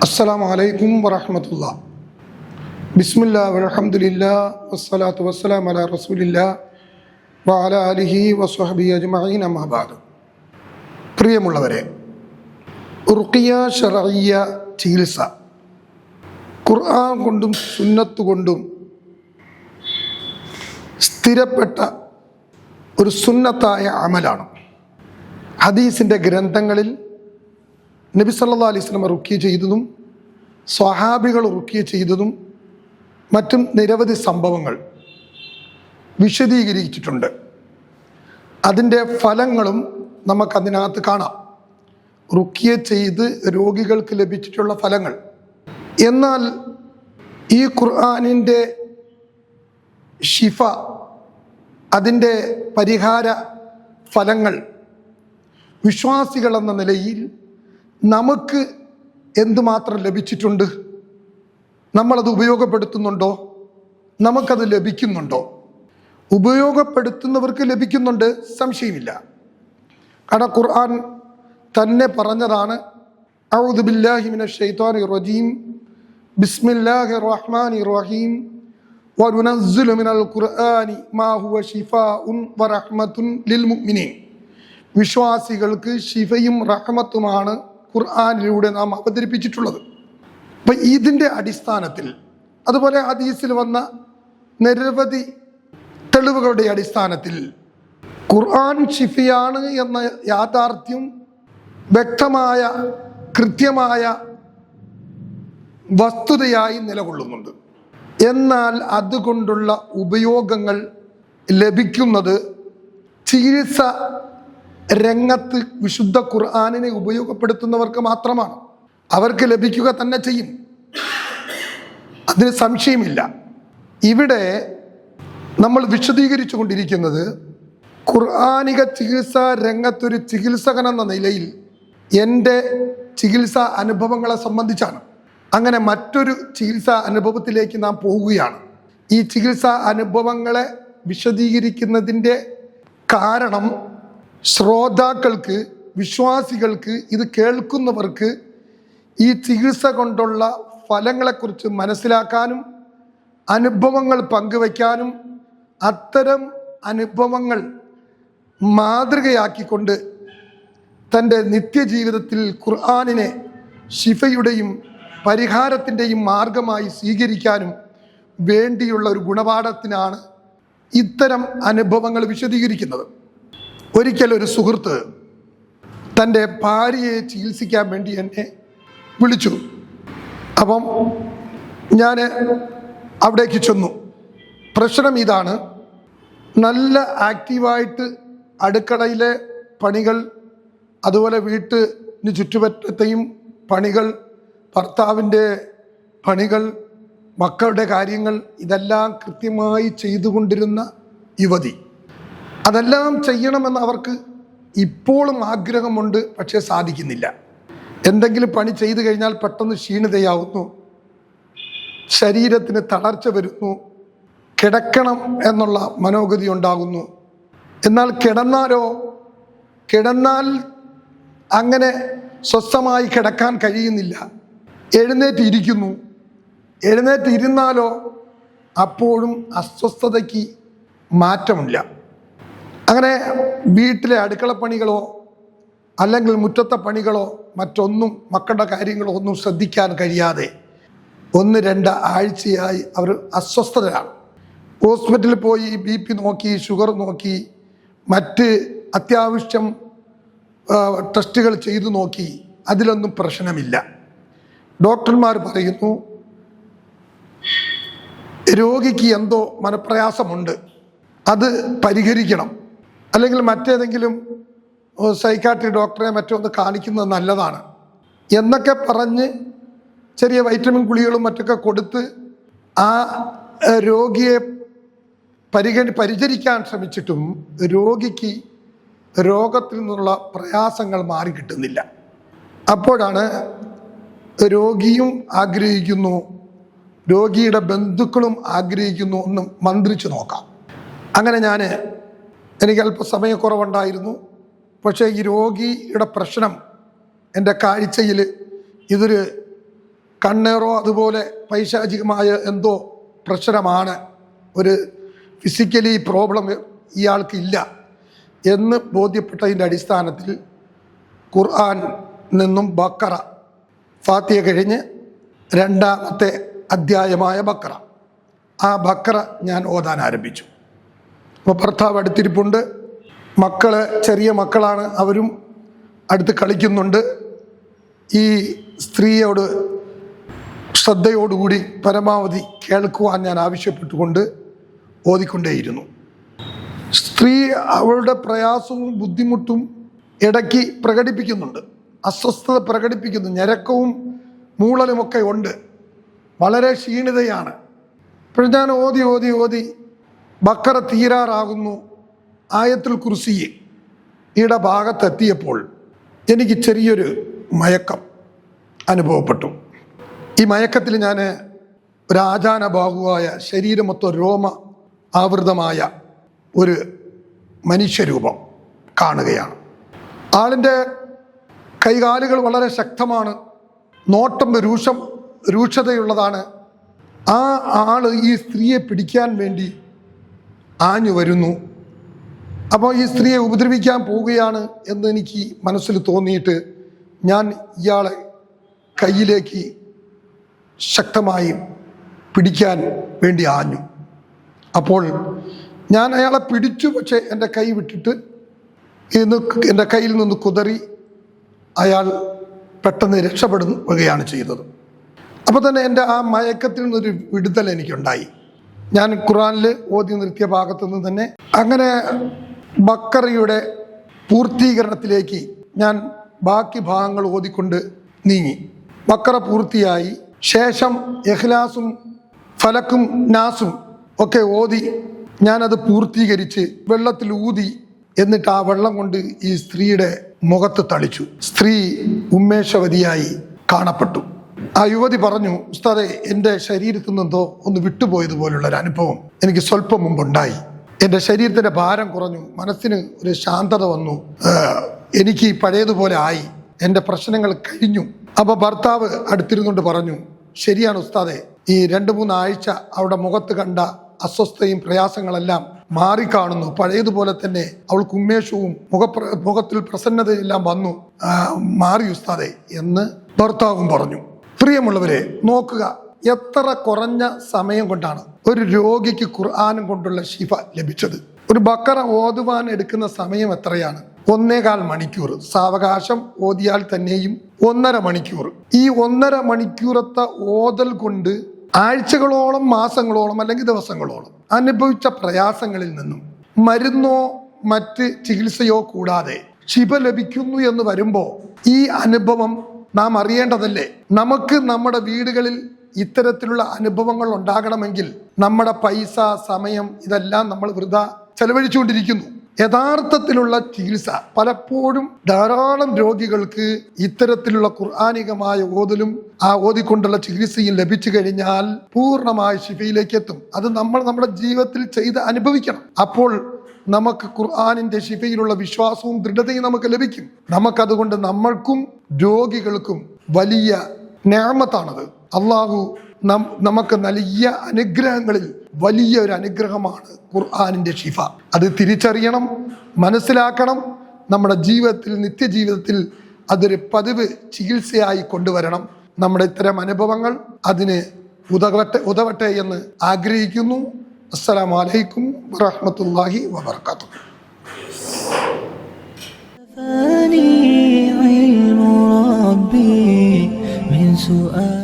അസ്സാം വലൈക്കും വറഹമത്തുള്ള ബിസ്മില്ല വലഹമുല്ല വസ്സലാത്തു വസ്സലാം അല റസൂലില്ല വാല അലിഹി വസ്വഹബി അജ്മഈൻ പ്രിയമുള്ളവരെ റുഖിയ ഷറിയ ചികിത്സ. ഖുർആൻ കൊണ്ടും സുന്നത്ത് കൊണ്ടും സ്ഥിരപ്പെട്ട ഒരു സുന്നത്തായ അമലാണ്. ഹദീസിന്റെ ഗ്രന്ഥങ്ങളിൽ നബി സല്ലാ അലൈഹി റുക്കിയ ചെയ്തതും സ്വഹാബികൾ റുക്കിയ ചെയ്തതും മറ്റും നിരവധി സംഭവങ്ങൾ വിശദീകരിച്ചിട്ടുണ്ട്. അതിന്റെ ഫലങ്ങളും നമുക്കതിനകത്ത് കാണാം. റുക്കിയ ചെയ്ത് രോഗികൾക്ക് ലഭിച്ചിട്ടുള്ള ഫലങ്ങൾ. എന്നാൽ ഈ ഖുർആാനിന്റെ ഷിഫ അതിന്റെ പരിഹാര ഫലങ്ങൾ വിശ്വാസികളെന്ന നിലയിൽ നമുക്ക് എന്തുമാത്രം ലഭിച്ചിട്ടുണ്ട്? നമ്മളത് ഉപയോഗപ്പെടുത്തുന്നുണ്ടോ? നമുക്കത് ലഭിക്കുന്നുണ്ടോ? ഉപയോഗപ്പെടുത്തുന്നവർക്ക് ലഭിക്കുന്നുണ്ട് സംശയമില്ല. കാരണം ഖുർആൻ തന്നെ പറഞ്ഞതാണ് ഔദു ബില്ലാഹി മിനശ് ശൈത്വാനി റജീം ബിസ്മില്ലാഹിർ റഹ്മാനിർ റഹീം വനുനസ്സിലു من ഖുർആനി മാ ഹുവ شفاء ورحمة മുഅ്മിനീൻ വിശ്വാസികൾക്ക് ശിഫയും റഹ്മത്തുമാണ് ഖുർആാനിലൂടെ നാം അവതരിപ്പിച്ചിട്ടുള്ളത്. അപ്പൊ ഇതിന്റെ അടിസ്ഥാനത്തിൽ അതുപോലെ ഹദീസിൽ വന്ന നിരവധി തെളിവുകളുടെ അടിസ്ഥാനത്തിൽ ഖുർആൻ ഷിഫിയാണ് എന്ന യാഥാർത്ഥ്യം വ്യക്തമായ കൃത്യമായ വസ്തുതയായി നിലകൊള്ളുന്നുണ്ട്. എന്നാൽ അതുകൊണ്ടുള്ള ഉപയോഗങ്ങൾ ലഭിക്കുന്നത് ചികിത്സ രംഗത്ത് വിശുദ്ധ ഖുർആാനിനെ ഉപയോഗപ്പെടുത്തുന്നവർക്ക് മാത്രമാണ്. അവർക്ക് ലഭിക്കുക തന്നെ ചെയ്യും. അതിന് സംശയമില്ല. ഇവിടെ നമ്മൾ വിശദീകരിച്ചു കൊണ്ടിരിക്കുന്നത് ഖുർആാനിക ചികിത്സാ രംഗത്തൊരു ചികിത്സകൻ എന്ന നിലയിൽ എന്റെ ചികിത്സാ അനുഭവങ്ങളെ സംബന്ധിച്ചാണ്. അങ്ങനെ മറ്റൊരു ചികിത്സാ അനുഭവത്തിലേക്ക് നാം പോവുകയാണ്. ഈ ചികിത്സാ അനുഭവങ്ങളെ വിശദീകരിക്കുന്നതിന്റെ കാരണം ശ്രോതാക്കൾക്ക് വിശ്വാസികൾക്ക് ഇത് കേൾക്കുന്നവർക്ക് ഈ ചികിത്സ കൊണ്ടുള്ള ഫലങ്ങളെക്കുറിച്ച് മനസ്സിലാക്കാനും അനുഭവങ്ങൾ പങ്കുവയ്ക്കാനും അത്തരം അനുഭവങ്ങൾ മാതൃകയാക്കിക്കൊണ്ട് തന്റെ നിത്യജീവിതത്തിൽ ഖുർആാനിനെ ഷിഫയുടെയും പരിഹാരത്തിന്റെയും മാർഗമായി സ്വീകരിക്കാനും വേണ്ടിയുള്ള ഒരു ഗുണപാഠത്തിനാണ് ഇത്തരം അനുഭവങ്ങൾ വിശദീകരിക്കുന്നത്. ഒരിക്കൽ ഒരു സുഹൃത്ത് തന്റെ ഭാര്യയെ ചികിത്സിക്കാൻ വേണ്ടി എന്നെ വിളിച്ചു. അപ്പം ഞാൻ അവിടേക്ക് ചെന്നു. പ്രശ്നം ഇതാണ്. നല്ല ആക്റ്റീവായിട്ട് അടുക്കളയിലെ പണികൾ അതുപോലെ വീട്ടിന് ചുറ്റുപറ്റത്തെയും പണികൾ ഭർത്താവിന്റെ പണികൾ മക്കളുടെ കാര്യങ്ങൾ ഇതെല്ലാം കൃത്യമായി ചെയ്തുകൊണ്ടിരുന്ന യുവതി. അതെല്ലാം ചെയ്യണമെന്ന് അവർക്ക് ഇപ്പോഴും ആഗ്രഹമുണ്ട് പക്ഷേ സാധിക്കുന്നില്ല. എന്തെങ്കിലും പണി ചെയ്തു കഴിഞ്ഞാൽ പെട്ടെന്ന് ക്ഷീണിതയാവുന്നു. ശരീരത്തിന് തളർച്ച വരുന്നു. കിടക്കണം എന്നുള്ള മനോഗതി ഉണ്ടാകുന്നു. എന്നാൽ കിടന്നാലോ? കിടന്നാൽ അങ്ങനെ സ്വസ്ഥമായി കിടക്കാൻ കഴിയുന്നില്ല. എഴുന്നേറ്റ് ഇരിക്കുന്നു ഇരുന്നാലോ അപ്പോഴും അസ്വസ്ഥതയ്ക്ക് മാറ്റമില്ല. അങ്ങനെ വീട്ടിലെ അടുക്കള പണികളോ അല്ലെങ്കിൽ മുറ്റത്തെ പണികളോ മറ്റൊന്നും മക്കളുടെ കാര്യങ്ങളോ ഒന്നും ശ്രദ്ധിക്കാൻ കഴിയാതെ ഒന്ന് രണ്ട് ആഴ്ചയായി അവർ അസ്വസ്ഥരാണ് ഹോസ്പിറ്റലിൽ പോയി ബി പി നോക്കി ഷുഗർ നോക്കി മറ്റ് അത്യാവശ്യം ടെസ്റ്റുകൾ ചെയ്തു നോക്കി. അതിലൊന്നും പ്രശ്നമില്ല. ഡോക്ടർമാർ പറയുന്നു രോഗിക്ക് എന്തോ മനപ്രയാസമുണ്ട്. അത് പരിഹരിക്കണം. അല്ലെങ്കിൽ മറ്റേതെങ്കിലും സൈക്കാട്രി ഡോക്ടറെ മറ്റോ ഒന്ന് കാണിക്കുന്നത് നല്ലതാണ്. എന്നൊക്കെ പറഞ്ഞ് ചെറിയ വൈറ്റമിൻ ഗുളികളും മറ്റൊക്കെ കൊടുത്ത് ആ രോഗിയെ പരിഗണി പരിചരിക്കാൻ ശ്രമിച്ചിട്ടും രോഗിക്ക് രോഗത്തിൽ നിന്നുള്ള പ്രയാസങ്ങൾ മാറി കിട്ടുന്നില്ല അപ്പോഴാണ് രോഗിയും ആഗ്രഹിക്കുന്നു. രോഗിയുടെ ബന്ധുക്കളും ആഗ്രഹിക്കുന്നു എന്ന് മന്ത്രിച്ചു നോക്കാം. അങ്ങനെ ഞാൻ എനിക്ക് അല്പം സമയക്കുറവുണ്ടായിരുന്നു. പക്ഷേ ഈ രോഗിയുടെ പ്രശ്നം എന്റെ കാഴ്ചയിൽ ഇതൊരു കണ്ണേറോ അതുപോലെ പൈശാചികമായ എന്തോ പ്രശ്നമാണ്. ഒരു ഫിസിക്കലി പ്രോബ്ലം ഇയാൾക്ക് ഇല്ല എന്ന് ബോധ്യപ്പെട്ടതിന്റെ അടിസ്ഥാനത്തിൽ ഖുർആൻ നിന്നും ബക്കറ ഫാത്തിയ കഴിഞ്ഞ് രണ്ടാമത്തെ അധ്യായമായ ബക്ര. ആ ബക്ര ഞാൻ ഓതാൻ ആരംഭിച്ചു. അപ്പോൾ ഭർത്താവ് അടുത്തിരിപ്പുണ്ട്. മക്കൾ ചെറിയ മക്കളാണ് അവരും അടുത്ത് കളിക്കുന്നുണ്ട്. ഈ സ്ത്രീയോട് ശ്രദ്ധയോടുകൂടി പരമാവധി കേൾക്കുവാൻ ഞാൻ ആവശ്യപ്പെട്ടുകൊണ്ട് ഓതിക്കൊണ്ടേയിരുന്നു. സ്ത്രീ അവളുടെ പ്രയാസവും ബുദ്ധിമുട്ടും ഇടയ്ക്ക് പ്രകടിപ്പിക്കുന്നുണ്ട്. അസ്വസ്ഥത പ്രകടിപ്പിക്കുന്നു. ഞരക്കവും മൂളലുമൊക്കെ ഉണ്ട്. വളരെ ക്ഷീണിതയാണ്. ഇപ്പോൾ ഞാൻ ഓതി ഓതി ഓതി ബക്കറ തീരാറാകുന്നു. ആയത്തിൽ കുർസിയെ ഈടെ ഭാഗത്തെത്തിയപ്പോൾ എനിക്ക് ചെറിയൊരു മയക്കം അനുഭവപ്പെട്ടു. ഈ മയക്കത്തിൽ ഞാൻ ഒരു ആചാന ബാഹുവായ ശരീരമൊത്ത രോമ ആവൃതമായ ഒരു മനുഷ്യരൂപം കാണുകയാണ്. ആളിന്റെ കൈകാലുകൾ വളരെ ശക്തമാണ്. നോട്ടം രൂക്ഷം രൂക്ഷതയുള്ളതാണ്. ആ ആൾ ഈ സ്ത്രീയെ പിടിക്കാൻ വേണ്ടി ആഞ്ഞു വരുന്നു. അപ്പോൾ ഈ സ്ത്രീയെ ഉപദ്രവിക്കാൻ പോവുകയാണ് എന്ന് എനിക്ക് മനസ്സിൽ തോന്നിയിട്ട് ഞാൻ ഇയാളെ കയ്യിലേക്ക് ശക്തമായി പിടിക്കാൻ വേണ്ടി ആഞ്ഞു. അപ്പോൾ ഞാൻ അയാളെ പിടിച്ചു പക്ഷേ എന്റെ കൈ വിട്ടിട്ട് എന്റെ കയ്യിൽ നിന്ന് കുതറി അയാൾ പെട്ടെന്ന് രക്ഷപ്പെടുകയാണ് ചെയ്തത്. അപ്പോൾ തന്നെ എന്റെ ആ മയക്കത്തിൽ നിന്നൊരു വിടുതൽ എനിക്കുണ്ടായി. ഞാൻ ഖുറാനിൽ ഓതി നിർത്തിയ ഭാഗത്തു നിന്ന് തന്നെ അങ്ങനെ ബക്കറിയുടെ പൂർത്തീകരണത്തിലേക്ക് ഞാൻ ബാക്കി ഭാഗങ്ങൾ ഓതിക്കൊണ്ട് നീങ്ങി. ബക്കറ പൂർത്തിയായി. ശേഷം എഹ്ലാസും ഫലക്കും നാസും ഒക്കെ ഓതി ഞാനത് പൂർത്തീകരിച്ച് വെള്ളത്തിൽ ഊതി എന്നിട്ട് ആ വെള്ളം കൊണ്ട് ഈ സ്ത്രീയുടെ മുഖത്ത് തളിച്ചു. സ്ത്രീ ഉന്മേഷവതിയായി കാണപ്പെട്ടു. ആ യുവതി പറഞ്ഞു ഉസ്താദെ എന്റെ ശരീരത്തിൽ നിന്നെന്തോ ഒന്ന് വിട്ടുപോയതുപോലുള്ള ഒരു അനുഭവം എനിക്ക് സ്വല്പം മുമ്പുണ്ടായി. എന്റെ ശരീരത്തിന്റെ ഭാരം കുറഞ്ഞു. മനസ്സിന് ഒരു ശാന്തത വന്നു. എനിക്ക് പഴയതുപോലെ ആയി. എന്റെ പ്രശ്നങ്ങൾ കഴിഞ്ഞു. അപ്പൊ ഭർത്താവ് അടുത്തിരുന്നുകൊണ്ട് പറഞ്ഞു ശരിയാണ് ഉസ്താദെ ഈ രണ്ട് മൂന്ന് ആഴ്ച അവിടെ മുഖത്ത് കണ്ട അസ്വസ്ഥയും പ്രയാസങ്ങളെല്ലാം മാറിക്കാണുന്നു. പഴയതുപോലെ തന്നെ അവൾക്ക് ഉന്മേഷവും മുഖപ്ര മുഖത്തിൽ പ്രസന്നതയെല്ലാം വന്നു. മാറി ഉസ്താദെ എന്ന് ഭർത്താവും പറഞ്ഞു. പ്രിയമുള്ളവരെ നോക്കുക. എത്ര കുറഞ്ഞ സമയം കൊണ്ടാണ് ഒരു രോഗിക്ക് ഖുർആാനും കൊണ്ടുള്ള ശിഫ ലഭിച്ചത്. ഒരു ബക്കറ ഓതുവാൻ എടുക്കുന്ന സമയം എത്രയാണ്? ഒന്നേകാൽ മണിക്കൂർ. സാവകാശം ഓതിയാൽ തന്നെയും ഒന്നര മണിക്കൂർ. ഈ ഒന്നര മണിക്കൂറത്തെ ഓതൽ കൊണ്ട് ആഴ്ചകളോളം മാസങ്ങളോളം അല്ലെങ്കിൽ ദിവസങ്ങളോളം അനുഭവിച്ച പ്രയാസങ്ങളിൽ നിന്നും മരുന്നോ മറ്റ് ചികിത്സയോ കൂടാതെ ശിവ ലഭിക്കുന്നു എന്ന് വരുമ്പോൾ ഈ അനുഭവം നാം അറിയേണ്ടതല്ലേ? നമുക്ക് നമ്മുടെ വീടുകളിൽ ഇത്തരത്തിലുള്ള അനുഭവങ്ങൾ ഉണ്ടാകണമെങ്കിൽ നമ്മുടെ പൈസ സമയം ഇതെല്ലാം നമ്മൾ വൃത ചെലവഴിച്ചുകൊണ്ടിരിക്കുന്നു. യഥാർത്ഥത്തിലുള്ള ചികിത്സ. പലപ്പോഴും ധാരാളം രോഗികൾക്ക് ഇത്തരത്തിലുള്ള ഖുർആാനികമായ ഓതലും ആ ഓതിക്കൊണ്ടുള്ള ചികിത്സയും ലഭിച്ചു കഴിഞ്ഞാൽ പൂർണമായ ശിഫയിലേക്ക് എത്തും. അത് നമ്മൾ നമ്മുടെ ജീവിതത്തിൽ ചെയ്ത് അനുഭവിക്കണം. അപ്പോൾ നമുക്ക് ഖുർആാനിന്റെ ശിഫയിലുള്ള വിശ്വാസവും ദൃഢതയും നമുക്ക് ലഭിക്കും. നമുക്കതുകൊണ്ട് നമ്മൾക്കും രോഗികൾക്കും വലിയ ഞാമത്താണത് അള്ളാഹു നം നമുക്ക് നൽകിയ അനുഗ്രഹങ്ങളിൽ വലിയ ഒരു അനുഗ്രഹമാണ് ഖുർആാനിന്റെ ഷിഫ അത് തിരിച്ചറിയണം മനസ്സിലാക്കണം നമ്മുടെ ജീവിതത്തിൽ നിത്യജീവിതത്തിൽ അതൊരു പതിവ് ചികിത്സയായി കൊണ്ടുവരണം നമ്മുടെ ഇത്തരം അനുഭവങ്ങൾ അതിന് ഉതവട്ടെ ഉതവട്ടെ എന്ന് ആഗ്രഹിക്കുന്നു അസ്സലാമു അലൈക്കും വറഹ്മത്തുള്ളാഹി വബർക്കാത്തു كفاني علم ربي من سؤال